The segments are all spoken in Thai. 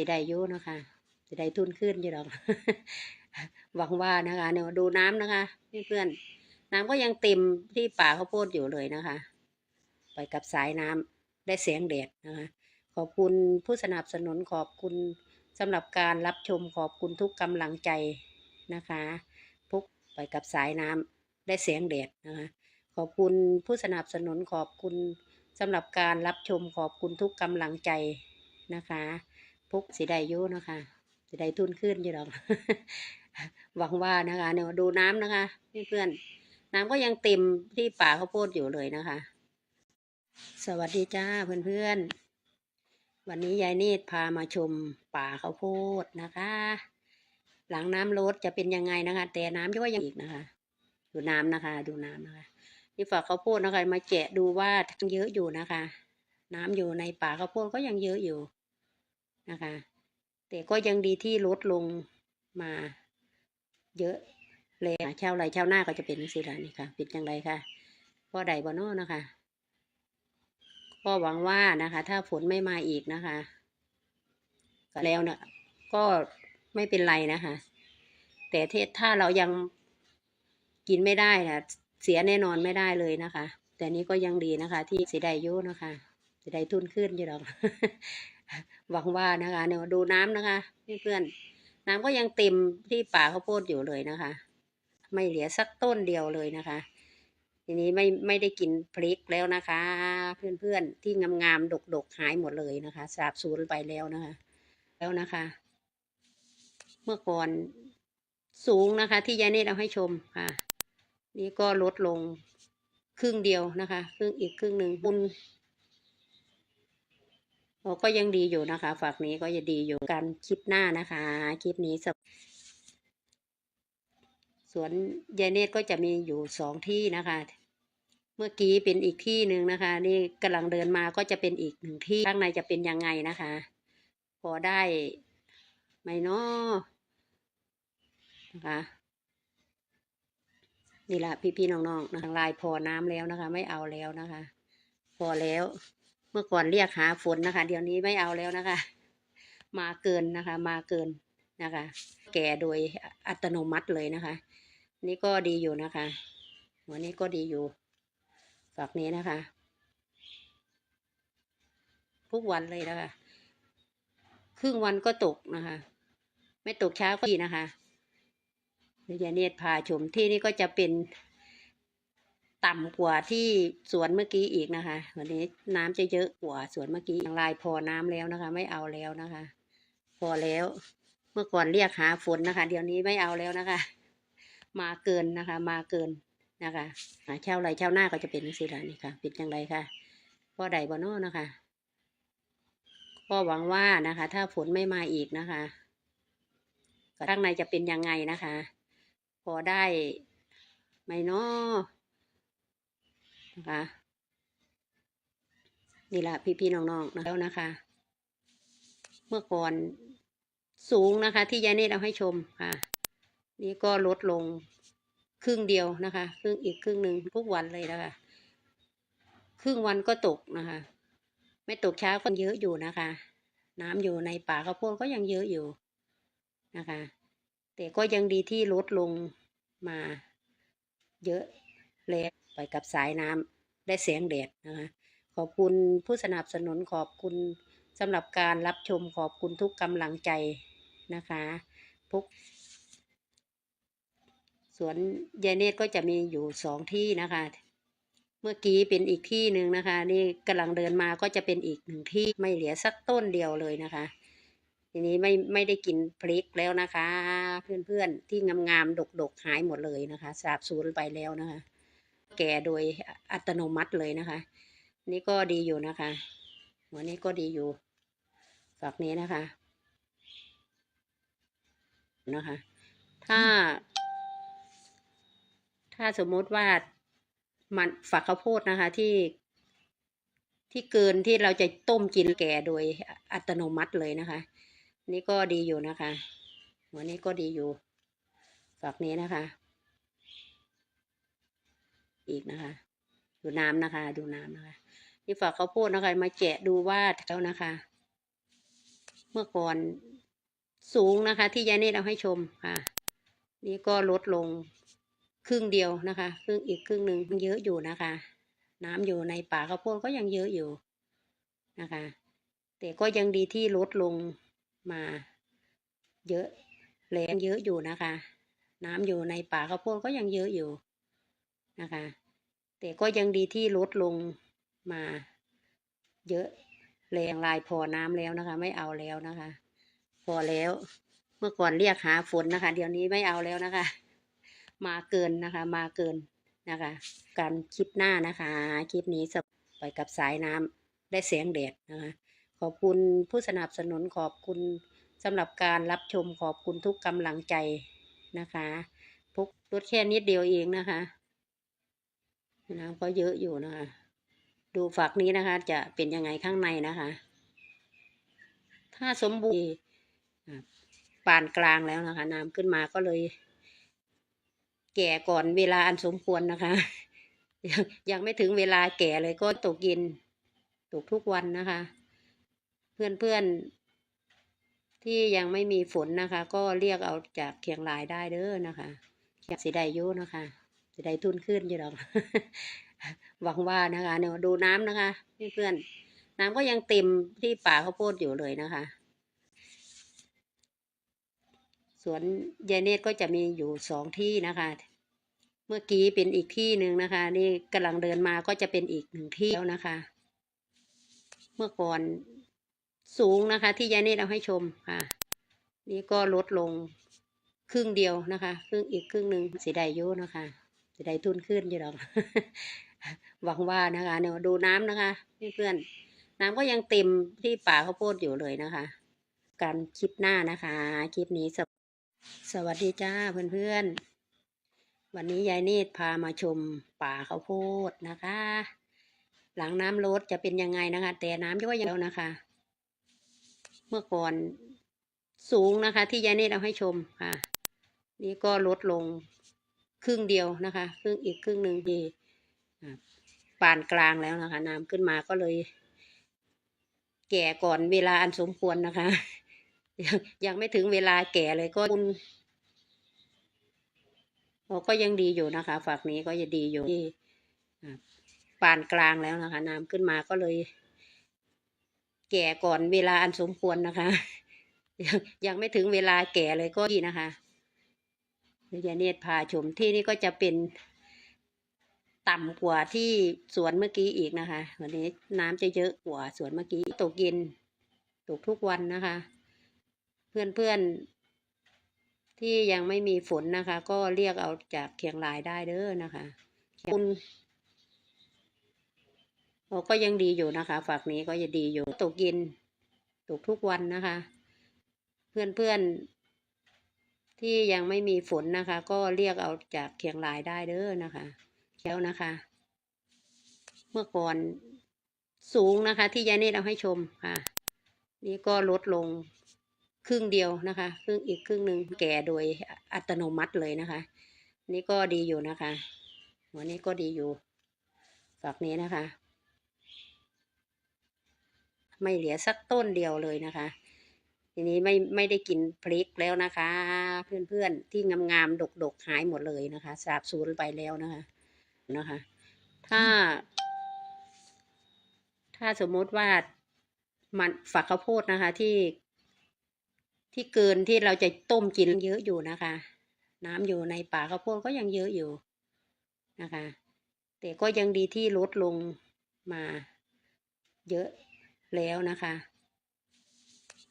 สิได้ยู่เนาะคะสิได้ทุนขึ้นอยู่หรอกหวังว่านะคะเนี่ยดูน้ำนะคะเพื่อนๆน้ำก็ยังเต็มที่ป่าข้าวโพดอยู่เลยนะคะ ไปกับสายน้ำได้เสียงแดดนะคะ ขอบคุณผู้สนับสนุนขอบคุณสำหรับการรับชมขอบคุณทุกกำลังใจนะคะพุกไปกับสายน้ำได้เสียงแดดนะคะ ขอบคุณผู้สนับสนุนขอบคุณสำหรับการรับชมขอบคุณทุกกำลังใจนะคะ พุกสิได้ยู่เนาะคะสิได้ทุนขึ้นอยู่หรอกหวังว่านะคะเนี่ยดูน้ำนะคะเพื่อนๆน้ำก็ยังเต็มที่ป่าข้าวโพดอยู่เลยนะคะ สวัสดีจ้าเพื่อนๆ วันนี้ยายเนตรพามาชมป่าข้าวโพดนะคะ หลังน้ำลดจะเป็นยังไงนะคะ แต่น้ำก็ยังอีกนะคะ ดูน้ำนะคะ ดูน้ำนะคะ นี่ฝากข้าวโพดนะคะมาแกะดูว่าทั้งเยอะอยู่นะคะ น้ำอยู่ในป่าข้าวโพดก็ยังเยอะอยู่ นะคะ แต่ก็ยังดีที่ลดลงมาเยอะเลยชาวไรชาวหน้าก็จะเป็นสิละนี่ค่ะเป็นอย่างไรค่ะพ่อใดบ่นอนะคะก็หวังว่านะคะ ถ้าฝนไม่มาอีกนะคะก็แล้วเนะก็ไม่เป็นไรนะคะ แต่เทศถ้าเรายังกินไม่ได้นะเสียแน่นอนไม่ได้เลยนะคะ แต่นี้ก็ยังดีนะคะ ที่เสียดายอยุนะคะเสียดายทุนขึ้นอยู่หรอก หวังว่านะคะเนี่ยดูน้ำนะคะเพื่อนๆน้ำก็ยังเต็มที่ป่าข้าวโพดอยู่เลยนะคะ ไม่เหลือสักต้นเดียวเลยนะคะ ทีนี้ไม่ไม่ได้กินพริกแล้วนะคะ เพื่อนๆที่งามๆดกๆหายหมดเลยนะคะ สาบสูญไปแล้วนะคะ แล้วนะคะ เมื่อก่อนสูงนะคะ ที่ยายเนตเอาให้ชมค่ะ นี่ก็ลดลงครึ่งเดียวนะคะ ครึ่งอีกครึ่งหนึ่งบุญ โอ้ก็ยังดีอยู่นะคะ ฝากนี้ก็จะดีอยู่การคลิปหน้านะคะ คลิปนี้สสวนยายเนตก็จะมีอยู่สองที่นะคะ เมื่อกี้เป็นอีกที่หนึ่งนะคะ นี่กำลังเดินมาก็จะเป็นอีกหนึ่งที่ข้างในจะเป็นยังไงนะคะ พอได้ไหมเนาะนะคะนี่แหละพี่ๆน้องๆนะคะลายพอน้ำแล้วนะคะ ไม่เอาแล้วนะคะ พอแล้ว เมื่อก่อนเรียกหาฝนนะคะ เดี๋ยวนี้ไม่เอาแล้วนะคะ มาเกินนะคะ มาเกินนะคะ แก่โดยอัตโนมัติเลยนะคะ นี่ก็ดีอยู่นะคะหัวนี้ก็ดีอยู่ฝักนี้นะคะ ทุกวันเลยนะคะ ครึ่งวันก็ตกนะคะ ไม่ตกเช้าก็ดีนะคะเดี๋ยวยาเนตรพาชมที่นี่ก็จะเป็น ต่ำกว่าที่สวนเมื่อกี้อีกนะคะ วันนี้น้ำจะเยอะกว่าสวนเมื่อกี้อย่างลายพอน้ำแล้วนะคะ ไม่เอาแล้วนะคะ พอแล้ว เมื่อก่อนเรียกหาฝนนะคะ เดี๋ยวนี้ไม่เอาแล้วนะคะ มาเกินนะคะ มาเกินนะคะหาเช่าไรเช่าหน้าก็จะเป็นสิละนี่ค่ะป็นอย่างไรค่ะพ่อใดบ่นอนะคะก็หวังว่านะคะ ถ้าฝนไม่มาอีกนะคะข้างในจะเป็นยังไงนะคะ พอได้ไหมเนาะ นะคะนี่ละพี่ๆน้องๆนะแล้วนะคะ เมื่อก่อนสูงนะคะ ที่ยายเนตเอาให้ชมค่ะ นี่ก็ลดลงครึ่งเดียวนะคะ ครึ่งอีกครึ่งหนึ่งทุกวันเลยนะคะ ครึ่งวันก็ตกนะคะ ไม่ตกเช้าก็เยอะอยู่นะคะ น้ำอยู่ในป่าข้าวโพดก็ยังเยอะอยู่นะคะ แต่ก็ยังดีที่ลดลงมาเยอะเลย ไปกับสายน้ำได้เสียงแดดนะคะ ขอบคุณผู้สนับสนุนขอบคุณสำหรับการรับชมขอบคุณทุกกำลังใจนะคะทุกสวนยายเนตรก็จะมีอยู่สองที่นะคะ เมื่อกี้เป็นอีกที่หนึ่งนะคะ นี่กำลังเดินมาก็จะเป็นอีกหนึ่งที่ไม่เหลือสักต้นเดียวเลยนะคะทีนี้ไม่ไม่ได้กินพริกแล้วนะคะ เพื่อนๆที่งามๆดกๆหายหมดเลยนะคะ สาบสูญไปแล้วนะคะ แก่โดยอัตโนมัติเลยนะคะ นี่ก็ดีอยู่นะคะหัวนี้ก็ดีอยู่ฝักนี้นะคะ นะคะ ถ้า ถ้าสมมติว่ามันฝักข้าวโพดนะคะที่ที่เกินที่เราจะต้มกินแก่โดยอัตโนมัติเลยนะคะ นี่ก็ดีอยู่นะคะหัวนี้ก็ดีอยู่ฝักนี้นะคะ อีกนะคะ ดูน้ำนะคะ ดูน้ำนะคะ นี่ฝากข้าวโพดนะคะ มาแกะดูว่าแล้วนะคะ เมื่อก่อนสูงนะคะ ที่ยายเนตเอาให้ชมค่ะ นี่ก็ลดลงครึ่งเดียวนะคะ ครึ่งอีกครึ่งหนึ่งเยอะอยู่นะคะ น้ำอยู่ในป่าข้าวโพดก็ยังเยอะอยู่นะคะ แต่ก็ยังดีที่ลดลงมา เยอะแรงเยอะอยู่นะคะ น้ำอยู่ในป่าข้าวโพดก็ยังเยอะอยู่นะคะ แต่ก็ยังดีที่ลดลงมา เยอะแรงลายพอน้ำแล้วนะคะ ไม่เอาแล้วนะคะ พอแล้ว เมื่อก่อนเรียกหาฝนนะคะ เดี๋ยวนี้ไม่เอาแล้วนะคะ มาเกินนะคะ มาเกินนะคะ การคลิปหน้านะคะ คลิปนี้จะไปกับสายน้ำได้แสงแดดนะคะ ขอบคุณผู้สนับสนุนขอบคุณสำหรับการรับชมขอบคุณทุกกำลังใจนะคะพุกลดแค่นิดเดียวเองนะคะ น้ำก็เยอะอยู่นะคะ ดูฝักนี้นะคะ จะเป็นยังไงข้างในนะคะ ถ้าสมบูรณ์ปานกลางแล้วนะคะ น้ำขึ้นมาก็เลย แก่ก่อนเวลาอันสมควรนะคะ ยังยังไม่ถึงเวลาแก่เลยก็ตกเย็นตกทุกวันนะคะ เพื่อนๆที่ยังไม่มีฝนนะคะ ก็เรียกเอาจากเคียงรายได้เด้อนะคะสีได้ยุนะคะ สีได้ทุนขึ้นอยู่หรอกหวังว่านะคะเนี่ยดูน้ำนะคะเพื่อนๆน้ำก็ยังเต็มที่ป่าข้าวโพดอยู่เลยนะคะสวนยายเนตรก็จะมีอยู่สองที่นะคะ เมื่อกี้เป็นอีกที่หนึ่งนะคะ นี่กำลังเดินมาก็จะเป็นอีกหนึ่งที่แล้วนะคะ เมื่อก่อนสูงนะคะ ที่ยายเนตรเอาให้ชมค่ะ นี่ก็ลดลงครึ่งเดียวนะคะ ครึ่งอีกครึ่งหนึ่งสีได้อยุนะคะ สีได้ทุนขึ้นอยู่หรอกหวังว่านะคะเนี่ยดูน้ำนะคะเพื่อนๆน้ำก็ยังเต็มที่ป่าข้าวโพดอยู่เลยนะคะ การคลิปหน้านะคะ คลิปนี้สวัสดีจ้าเพื่อนๆ วันนี้ยายเนตรพามาชมป่าข้าวโพดนะคะ หลังน้ำลดจะเป็นยังไงนะคะ แต่น้ำก็ยังแล้วนะคะ เมื่อก่อนสูงนะคะ ที่ยายเนตรเอาให้ชมค่ะ นี่ก็ลดลง ครึ่งเดียวนะคะ ครึ่งอีกครึ่งหนึ่งดีอ่ปานกลางแล้วนะคะ น้ำขึ้นมาก็เลย แก่ก่อนเวลาอันสมควรนะคะยังยังไม่ถึงเวลาแก่เลยก็คุณก็ยังดีอยู่นะคะ ฝักนี้ก็ยังดีอยู่ที่ปานกลางแล้วนะคะ น้ำขึ้นมาก็เลย แก่ก่อนเวลาอันสมควรนะคะ ยังยังไม่ถึงเวลาแก่เลยก็ดีนะคะ ยวยายเนตรพาชมที่นี่ก็จะเป็นต่ำกว่าที่สวนเมื่อกี้อีกนะคะ วันนี้น้ำจะเยอะกว่าสวนเมื่อกี้ตกเย็นตกทุกวันนะคะ เพื่อนเพื่อนๆที่ยังไม่มีฝนนะคะ ก็เรียกเอาจากเคียงรายได้เด้อนะคะคุณโอ้ก็ยังดีอยู่นะคะฝักนี้ก็ยังดีอยู่ตกเย็นตกทุกวันนะคะ เพื่อนเพื่อนๆ ที่ยังไม่มีฝนนะคะ ก็เรียกเอาจากเคียงรายได้เด้อนะคะแล้วนะคะ เมื่อก่อนสูงนะคะ ที่ยายเนตเอาให้ชมค่ะ นี่ก็ลดลงครึ่งเดียวนะคะ ครึ่งอีกครึ่งหนึ่งแก่โดยอัตโนมัติเลยนะคะ นี่ก็ดีอยู่นะคะวันนี้ก็ดีอยู่ฝักนี้นะคะ ไม่เหลือสักต้นเดียวเลยนะคะ ทีนี้ไม่ไม่ได้กินพริกแล้วนะคะ เพื่อนๆที่งามๆดกๆหายหมดเลยนะคะ สาบสูญไปแล้วนะคะนะคะ ถ้า ถ้าสมมติว่ามันฝักข้าวโพดนะคะ ที่ ที่เกินที่เราจะต้มกินเยอะอยู่นะคะ น้ำอยู่ในป่าข้าวโพดก็ยังเยอะอยู่นะคะ แต่ก็ยังดีที่ลดลงมาเยอะแล้วนะคะ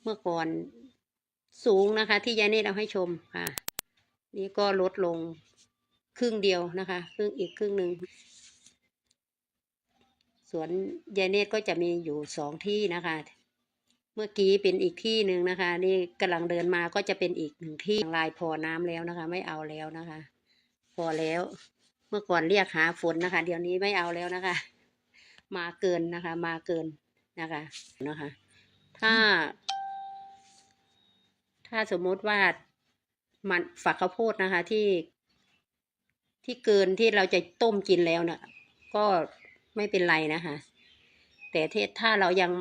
เมื่อก่อนสูงนะคะ ที่ยายเนตเอาให้ชมค่ะ นี่ก็ลดลงครึ่งเดียวนะคะ ครึ่งอีกครึ่งหนึ่งสวนยายเนตก็จะมีอยู่สองที่นะคะ เมื่อกี้เป็นอีกที่หนึ่งนะคะ นี่กำลังเดินมาก็จะเป็นอีกหนึ่งที่ลายพอน้ำแล้วนะคะ ไม่เอาแล้วนะคะ พอแล้ว เมื่อก่อนเรียกหาฝนนะคะ เดี๋ยวนี้ไม่เอาแล้วนะคะ มาเกินนะคะ มาเกินนะคะนะคะ ถ้า ถ้าสมมติว่ามันฝักข้าวโพดนะคะที่ ที่เกินที่เราจะต้มกินแล้วเนะ่ะก็ไม่เป็นไรนะคะ แต่ถ้าเรายัง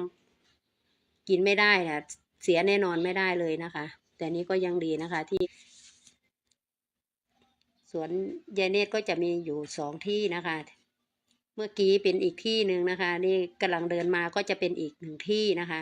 กินไม่ได้นะเสียแน่นอนไม่ได้เลยนะคะ แต่นี้ก็ยังดีนะคะที่ สวนยายเนตก็จะมีอยู่สองที่นะคะ เมื่อกี้เป็นอีกที่หนึ่งนะคะ นี่กำลังเดินมาก็จะเป็นอีกหนึ่งที่นะคะ